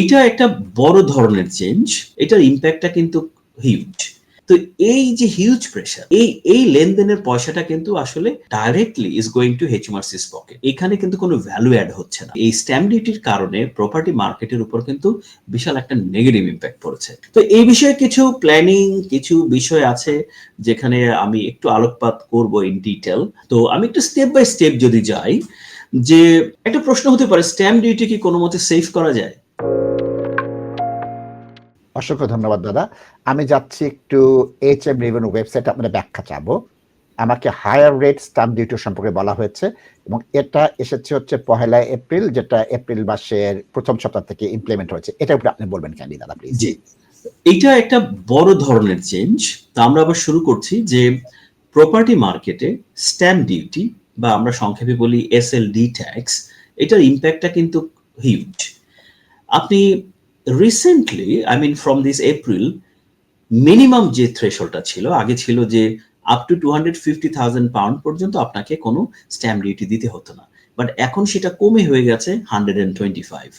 এটা একটা বড় ধরনের চেঞ্জ এটার ইম্প্যাক্টটা কিন্তু হিউজ তো এই যে হিউজ প্রেশার এই এই লেনদেনের পয়সাটা কিন্তু আসলে directly is going to HMRC's pocket এখানে কিন্তু কোনো ভ্যালু অ্যাড হচ্ছে না। এই স্ট্যাম্প ডিউটির কারণে প্রপার্টি মার্কেটের উপর কিন্তু বিশাল একটা নেগেটিভ ইম্প্যাক্ট পড়েছে। তো এই বিষয়ে কিছু প্ল্যানিং কিছু বিষয় আছে যেখানে আমি একটু আলোকপাত করব ইন ডিটেল তো আমি একটু স্টেপ বাই স্টেপ যদি যাই, যে একটা প্রশ্ন হতে পারে স্ট্যাম্প ডিউটি কি কোনো মতে সেভ করা যায়? অসংখ্য ধন্যবাদ, দাদা। আমি যাচ্ছি একটু এইচ এম রেভিনিউ ওয়েবসাইট আপনার ব্যাখ্যা চাবো। আমাকে হায়ার রেট স্টাম্প ডিউটি সম্পর্কে বলা হয়েছে এবং এটা এসেছে হচ্ছে পহেলা এপ্রিল, যেটা এপ্রিল মাসের প্রথম সপ্তাহ থেকে ইমপ্লিমেন্ট হয়েছে। এটার উপরে আপনি বলবেন ক্যান্ডি দাদা প্লিজ জি। এটা একটা বড় ধরনের চেঞ্জ তা আমরা আবার শুরু করছি যে প্রপার্টি মার্কেটে স্ট্যাম্প ডিউটি বা আমরা সংক্ষেপে বলি এস এল ডি ট্যাক্স এটার ইম্প্যাক্টটা কিন্তু হিউজ আপনি recently I mean from this April minimum যে থ্রেশলটা ছিল, আগে ছিল যে up to two hundred fifty thousand pound পর্যন্ত আপনাকে কোনো স্ট্যাম্প ডিউটি দিতে হতো না। বাট এখন সেটা কমে হয়ে গেছে হান্ড্রেড অ্যান্ড টোয়েন্টি ফাইভ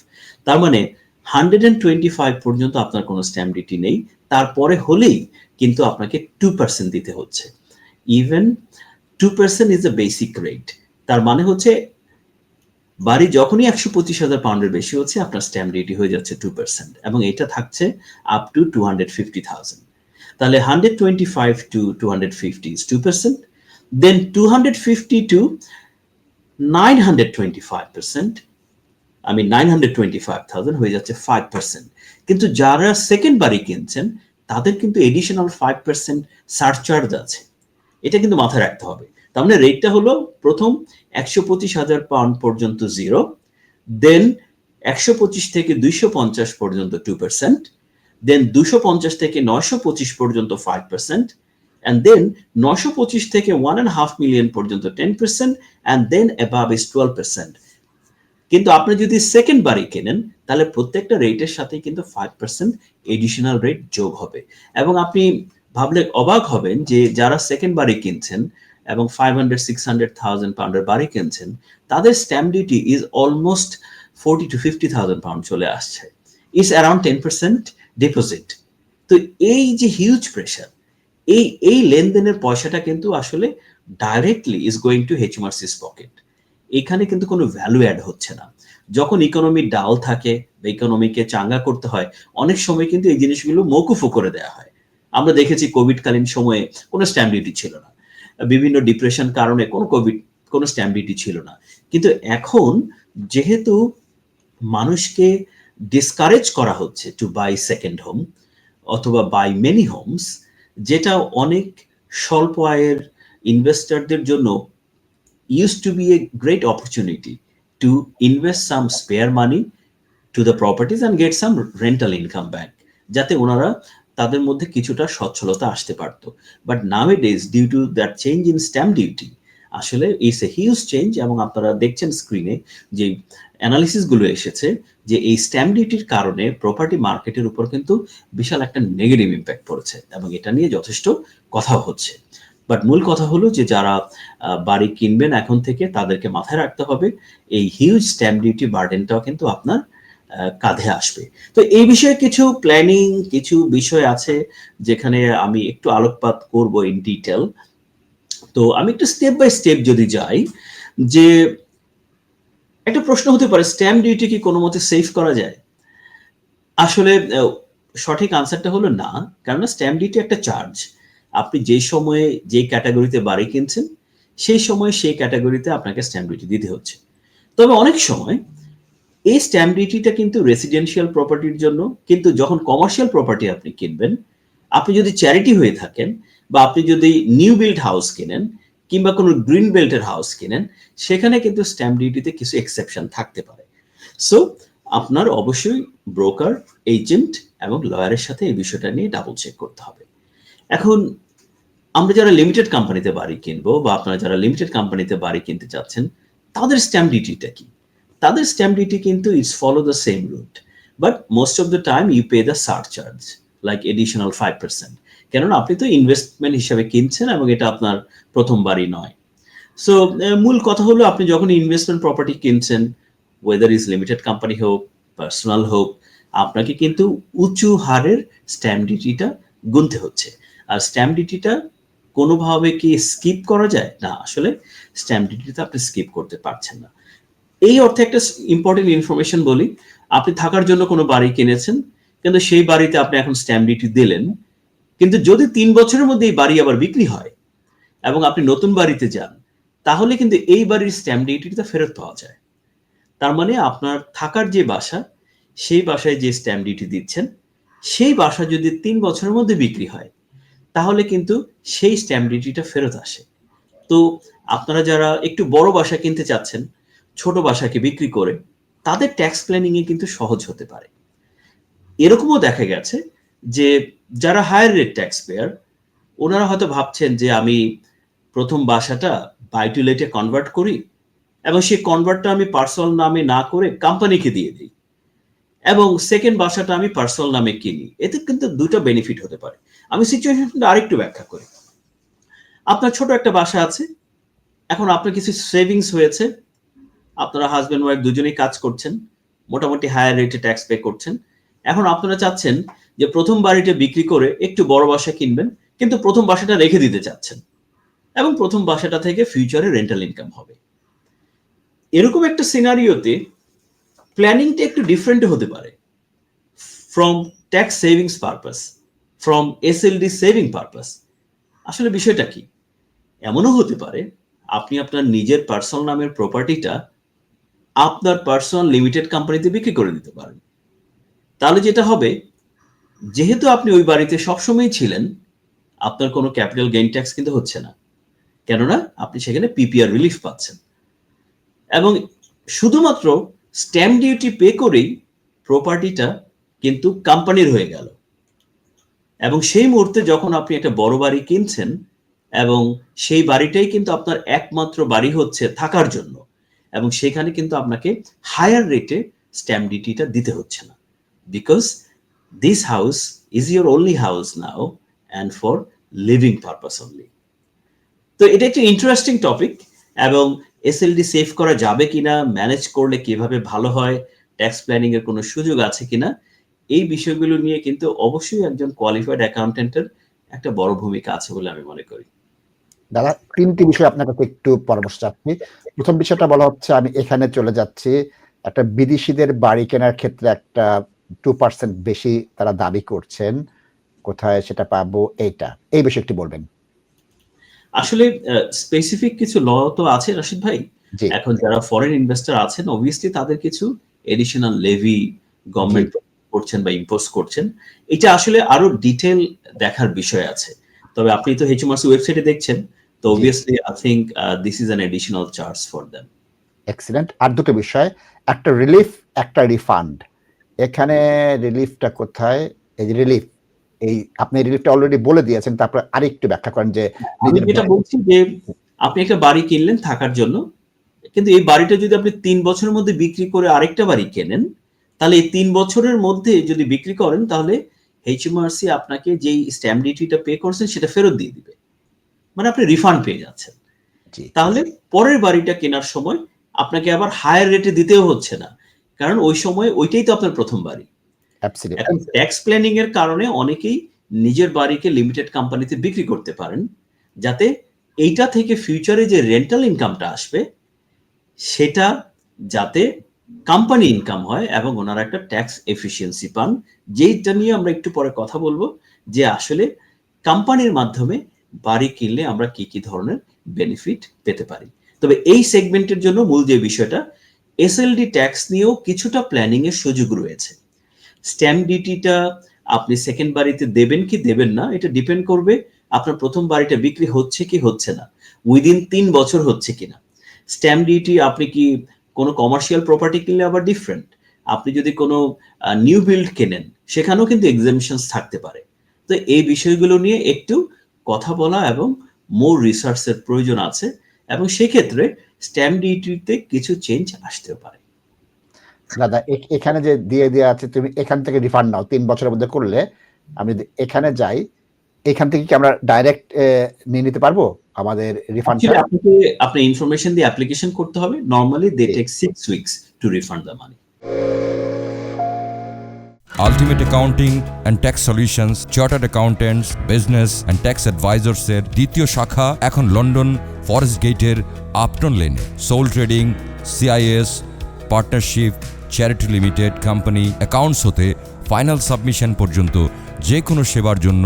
তার মানে হান্ড্রেড অ্যান্ড টোয়েন্টি ফাইভ পর্যন্ত আপনার কোনো স্ট্যাম্প ডিউটি নেই। তারপরে হলেই কিন্তু আপনাকে টু পার্সেন্ট দিতে হচ্ছে। Even two percent is a basic rate তার মানে হচ্ছে বাড়ি যখনই একশো পঁচিশ হাজার পাউন্ডের বেশি হচ্ছে, আপনার স্ট্যাম্প ডিউটি হয়ে যাচ্ছে টু পার্সেন্ট এবং এটা থাকছে up to two hundred fifty thousand তাহলে hundred twenty five to two hundred fifty is two percent then two hundred fifty to nine hundred twenty five percent আমি nine hundred twenty five thousand হয়ে যাচ্ছে five percent কিন্তু যারা second বাড়ি কিনছেন, তাদের কিন্তু এডিশনাল ফাইভ পার্সেন্ট সারচার্জ আছে। এটা কিন্তু মাথায় রাখতে হবে। তার মানে রেটটা হলো প্রথম একশো পঁচিশ হাজার পাউন্ড পর্যন্ত জিরো দেন একশো পঁচিশ থেকে দুইশো পঞ্চাশ পর্যন্ত টু পার্সেন্ট দেন দুশো পঞ্চাশ থেকে নয়শো পঁচিশ পর্যন্ত ফাইভ পার্সেন্ট অ্যান্ড দেন নশো পঁচিশ থেকে ওয়ান অ্যান্ড হাফ মিলিয়ন পর্যন্ত ten percent and then above is twelve percent কিন্তু আপনি যদি সেকেন্ড বাড়ি কেনেন, তাহলে প্রত্যেকটা রেটের সাথে কিন্তু ফাইভ পার্সেন্ট এডিশনাল রেট যোগ হবে। এবং আপনি ভাবলে অবাক হবেন যে যারা সেকেন্ড বাড়ি কিনছেন এবং five hundred six hundred thousand পাউন্ডের বাড়ি কিনছেন, তাদের stamp duty is almost forty to fifty thousand pound চলে আসছে। Is around ten percent deposit তো এই যে হিউজ প্রেশার এই এই লেনদেনের পয়সাটা কিন্তু আসলে directly is going to HMRC's pocket এখানে কিন্তু কোনো ভ্যালু অ্যাড হচ্ছে না। যখন ইকোনমি ডাল থাকে বা ইকোনমিকে চাঙ্গা করতে হয়, অনেক সময় কিন্তু এই জিনিসগুলো মৌকুফও করে দেওয়া হয়। আমরা দেখেছি কোভিডকালীন সময়ে কোনো স্ট্যাম্প ডিউটি ছিল না। বিভিন্ন ডিপ্রেশন কারণে কোনো কোভিড কোনো স্ট্যাম্প ছিল না। কিন্তু এখন যেহেতু মানুষকে ডিসকারেজ করা হচ্ছে টু বাই সেকেন্ড হোম অথবা বাই মেনি হোমস যেটা অনেক স্বল্প আয়ের ইনভেস্টরদের জন্য use to be a great opportunity to invest some spare money to the properties and get some rental income back যাতে ওনারা তাদের মধ্যে কিছুটা সচ্ছলতা আসতে পারত। But it is due to that change in stamp duty আসলে ইটস এ হিউজ চেঞ্জ এবং আপনারা দেখছেন স্ক্রিনে যে অ্যানালিসিসগুলো এসেছে যে এই স্ট্যাম্প ডিউটির কারণে প্রপার্টি মার্কেটের উপর কিন্তু বিশাল একটা নেগেটিভ ইম্প্যাক্ট পড়েছে এবং এটা নিয়ে যথেষ্ট কথা হচ্ছে। বাট মূল কথা হলো যে যারা বাড়ি কিনবেন এখন থেকে তাদেরকে মাথায় রাখতে হবে, এই হিউজ স্ট্যাম্প ডিউটি বার্ডেনটাও কিন্তু আপনার কাঁধে আসবে। তো এই বিষয়ে কিছু প্ল্যানিং কিছু বিষয় আছে যেখানে আমি একটু আলোকপাত করব ইন ডিটেল তো আমি একটু স্টেপ বাই স্টেপ যদি যাই, যে একটা প্রশ্ন হতে পারে স্ট্যাম্প ডিউটি কি কোনো মতে সেভ করা যায়? আসলে সঠিক আনসারটা হলো না। কেননা স্ট্যাম্প ডিউটি একটা চার্জ আপনি যে সময়ে যে ক্যাটাগরিতে বাড়ি কিনছেন, সেই সময় সেই ক্যাটাগরিতে আপনাকে স্ট্যাম্প ডিউটি দিতে হচ্ছে। তবে অনেক সময় এই স্ট্যাম্প ডিউটিটা কিন্তু রেসিডেন্সিয়াল প্রপার্টির জন্য, কিন্তু যখন কমার্শিয়াল প্রপার্টি আপনি কিনবেন, আপনি যদি চ্যারিটি হয়ে থাকেন বা আপনি যদি নিউ বিল্ড হাউস কেনেন কিংবা কোনো গ্রিন বেল্টের হাউস কেনেন, সেখানে কিন্তু স্ট্যাম্প ডিউটিতে কিছু এক্সেপশন থাকতে পারে। সো আপনার অবশ্যই ব্রোকার এজেন্ট এবং লয়ারের সাথে এই বিষয়টা নিয়ে ডাবল চেক করতে হবে। এখন, আমরা যারা লিমিটেড কোম্পানিতে বাড়ি কিনবো বা আপনারা যারা লিমিটেড কোম্পানিতে বাড়ি কিনতে চাচ্ছেন, তাদের স্ট্যাম্প ডিউটিটা কি? তাদের স্ট্যাম্প ডিউটি কিন্তু it's follow the same route but most of the time you pay the surcharge like additional five percent কেননা আপনি তো ইনভেস্টমেন্ট হিসাবে কিনছেন এবং এটা আপনার প্রথমবারই নয়। সো মূল কথা হলো আপনি যখন ইনভেস্টমেন্ট প্রপার্টি কিনছেন ওয়েদার ইজ লিমিটেড কোম্পানি হোক পার্সোনাল হোক, আপনাকে কিন্তু উঁচু হারের স্ট্যাম্প ডিউটিটা গুনতে হচ্ছে। আর স্ট্যাম্প ডিউটিটা কোনোভাবে কি স্কিপ করা যায়? না, আসলে স্ট্যাম্প ডিউটিটা আপনি স্কিপ করতে পারছেন না। এই অর্থে একটা ইম্পর্টেন্ট ইনফরমেশন বলি। আপনি থাকার জন্য কোনো বাড়ি কিনেছেন, কিন্তু সেই বাড়িতে আপনি এখন স্ট্যাম্প ডিউটি দিলেন। কিন্তু যদি তিন বছরের মধ্যে এই বাড়ি আবার বিক্রি হয় এবং আপনি নতুন বাড়িতে যান, তাহলে কিন্তু এই বাড়ির স্ট্যাম্প ডিউটিটা ফেরত পাওয়া যায়। তার মানে আপনার থাকার যে বাসা, সেই বাসায় যে স্ট্যাম্প ডিউটি দিচ্ছেন, সেই বাসা যদি তিন বছরের মধ্যে বিক্রি হয়, তাহলে কিন্তু সেই স্ট্যাম্প ডিউটিটা ফেরত আসে। তো আপনারা যারা একটু বড় বাসা কিনতে চাচ্ছেন ছোট বাসাকে বিক্রি করে তাদের ট্যাক্স প্ল্যানিং এ কিন্তু সহজ হতে পারে। এরকমও দেখা গেছে যে যারা হায়ার রেট ট্যাক্স পেয়ার ওনারা হয়তো ভাবছেন যে আমি প্রথম বাসাটা বাই টু লেটে কনভার্ট করি এবং সেই কনভার্টটা আমি পার্সোনাল নামে না করে কোম্পানিকে দিয়ে দিই এবং সেকেন্ড বাসাটা আমি পার্সোনাল নামে কিনি। এতে কিন্তু দুটো বেনিফিট হতে পারে। আমি সিচুয়েশনটা আরেকটু ব্যাখ্যা করি। আপনার ছোট একটা বাসা আছে, এখন আপনার কিছু সেভিংস হয়েছে আপনারা হাজব্যান্ড ওয়াইফ দুজনেই কাজ করছেন, মোটামুটি হায়ার রেটে ট্যাক্স পে করছেন। এখন আপনারা চাচ্ছেন যে প্রথম বাড়িটা বিক্রি করে একটু বড় বাসা কিনবেন, কিন্তু প্রথম বাসাটা রেখে দিতে চাচ্ছেন। এবং প্রথম বাসাটা থেকে ফিউচারে রেন্টাল ইনকাম হবে। এরকম একটা সিনারিওতে প্ল্যানিংটা একটু ডিফারেন্ট হতে পারে। From tax savings purpose from SLD saving purpose আসলে বিষয়টা কি? এমনও হতে পারে, আপনি আপনার নিজের পার্সোনাল নামের প্রপার্টিটা আপনার পার্সোনাল লিমিটেড কোম্পানিতে বিক্রি করে দিতে পারেন। তাহলে যেটা হবে, যেহেতু আপনি ওই বাড়িতে সবসময় ছিলেন, আপনার কোনো ক্যাপিটাল গেইন ট্যাক্স কিন্তু হচ্ছে না। কেননা, আপনি সেখানে পিপিআর রিলিফ পাচ্ছেন। এবং শুধুমাত্র স্ট্যাম্প ডিউটি পে করেই প্রপার্টিটা কিন্তু কোম্পানির হয়ে গেল। এবং সেই মুহূর্তে যখন আপনি একটা বড় বাড়ি কিনছেন, এবং সেই বাড়িটাই কিন্তু আপনার একমাত্র বাড়ি হচ্ছে থাকার জন্য এবং সেখানে কিন্তু আপনাকে হায়ার রেটে স্ট্যাম্প ডিউটিটা দিতে হচ্ছে না। Because this house is your only house now and for living purpose only তো এটা একটা ইন্টারেস্টিং টপিক এবং এসএলডি সেভ করা যাবে কিনা ম্যানেজ করলে কীভাবে ভালো হয় ট্যাক্স প্ল্যানিং এর কোনো সুযোগ আছে কিনা, এই বিষয়গুলো নিয়ে কিন্তু অবশ্যই একজন কোয়ালিফাইড অ্যাকাউন্টেন্টের একটা বড় ভূমিকা আছে বলে আমি মনে করি। দাদা তিনটি বিষয় আপনার কাছে একটু পরামর্শ চাচ্ছি। প্রথম বিষয়টা বলা হচ্ছে আমি এখানে চলে যাচ্ছি। একটা বিদেশিদের বাড়ি কেনার ক্ষেত্রে একটা টু পার্সেন্ট বেশি তারা দাবি করছেন। কোথায় সেটা পাবো এইটা। এই বিষয়ে একটু বলবেন। আসলে স্পেসিফিক কিছু ল তো আছে রশিদ ভাই। এখন যারা ফরেন ইনভেস্টর আছেন অবভিয়াসলি তাদের কিছু এডিশনাল লেভি গভর্নমেন্ট করছেন বা ইম্পোজ করছেন। এটা আসলে আরও ডিটেল দেখার বিষয় আছে। তবে আপনি তো এইচএমআরসি ওয়েবসাইটে দেখছেন তো। Obviously I think this is an additional charge for them excellent আর দুটো বিষয় একটা রিলিফ একটা রিফান্ড এখানে রিলিফটা কোথায়? এই রিলিফ এই আপনি রিলিফটা অলরেডি বলে দিয়েছেন তারপর আরেকটু ব্যাখ্যা করেন যে আমি নিজের যেটা বলছি যে আপনি একটা বাড়ি কিনলেন থাকার জন্য কিন্তু এই বাড়িটা যদি আপনি তিন বছরের মধ্যে বিক্রি করে আরেকটা বাড়ি কেনেন তাহলে এই তিন বছরের মধ্যে যদি বিক্রি করেন তাহলে এইচএমআরসি আপনাকে যেই স্ট্যাম্প ডিউটিটা পে করছেন সেটা ফেরত দিয়ে দিবে। মানে আপনি রিফান্ড পেয়ে যাচ্ছেন। তাহলে পরের বাড়িটা কেনার সময় আপনাকে আবার হায়ার রেটে দিতেও হচ্ছে না। কারণ ওই সময় ওইটাই তো আপনার প্রথম বাড়ি। অ্যাবসলিউট এখন ট্যাক্স প্ল্যানিং এর কারণে অনেকেই নিজের বাড়িকে লিমিটেড কোম্পানিতে বিক্রি করতে পারেন যাতে এইটা থেকে ফিউচারে যে রেন্টাল ইনকামটা আসবে সেটা যাতে কোম্পানি ইনকাম হয় এবং ওনারা একটা ট্যাক্স এফিসিয়েন্সি পান। যেইটা নিয়ে আমরা একটু পরে কথা বলব, যে আসলে কোম্পানির মাধ্যমে বাড়ি কিনলে আমরা কি কি ধরনের বেনিফিট পেতে পারি। তবে এই সেগমেন্টের জন্য মূল যে বিষয়টা এসএলডি ট্যাক্স নিয়েও কিছুটা প্ল্যানিং এর সুযোগ রয়েছে। স্ট্যাম্প ডিউটিটা আপনি সেকেন্ড বাড়িতে দেবেন কি দেবেন না, এটা ডিপেন্ড করবে আপনার প্রথম বাড়িটা বিক্রি হচ্ছে কি হচ্ছে না উইদিন তিন বছর হচ্ছে কিনা। স্ট্যাম্প ডিউটি আপনি কি কোনো কমার্শিয়াল প্রপার্টি কিনলে আবার ডিফারেন্ট আপনি যদি কোনো নিউ বিল্ড কেনেন, সেখানেও কিন্তু এক্সামিশন থাকতে পারে। তো এই বিষয়গুলো নিয়ে একটু কথা বলা এবং মোর রিসার্চের প্রয়োজন আছে এবং সেক্ষেত্রে স্ট্যাম্প ডিউটিতে কিছু চেঞ্জ আসতেও পারে। দাদা এখানে যে দিয়ে দেওয়া আছে, তুমি এখান থেকে রিফান্ড নাও। তিন বছরের মধ্যে করলে আমি এখানে যাই এখান থেকে কি আমরা ডাইরেক্ট নিয়ে নিতে পারব? আমাদের রিফান্ড আপনাকে আপনার ইনফরমেশন দিয়ে অ্যাপ্লিকেশন করতে হবে। Normally they take six weeks to refund the money ultimate accounting and tax solutions chartered accountants business and tax অ্যাডভাইজার্সের দ্বিতীয় শাখা এখন লন্ডন ফরেস্ট গেটের আপটন লেনে sole trading CIS partnership charity limited company accounts হতে final submission পর্যন্ত যে কোনো সেবার জন্য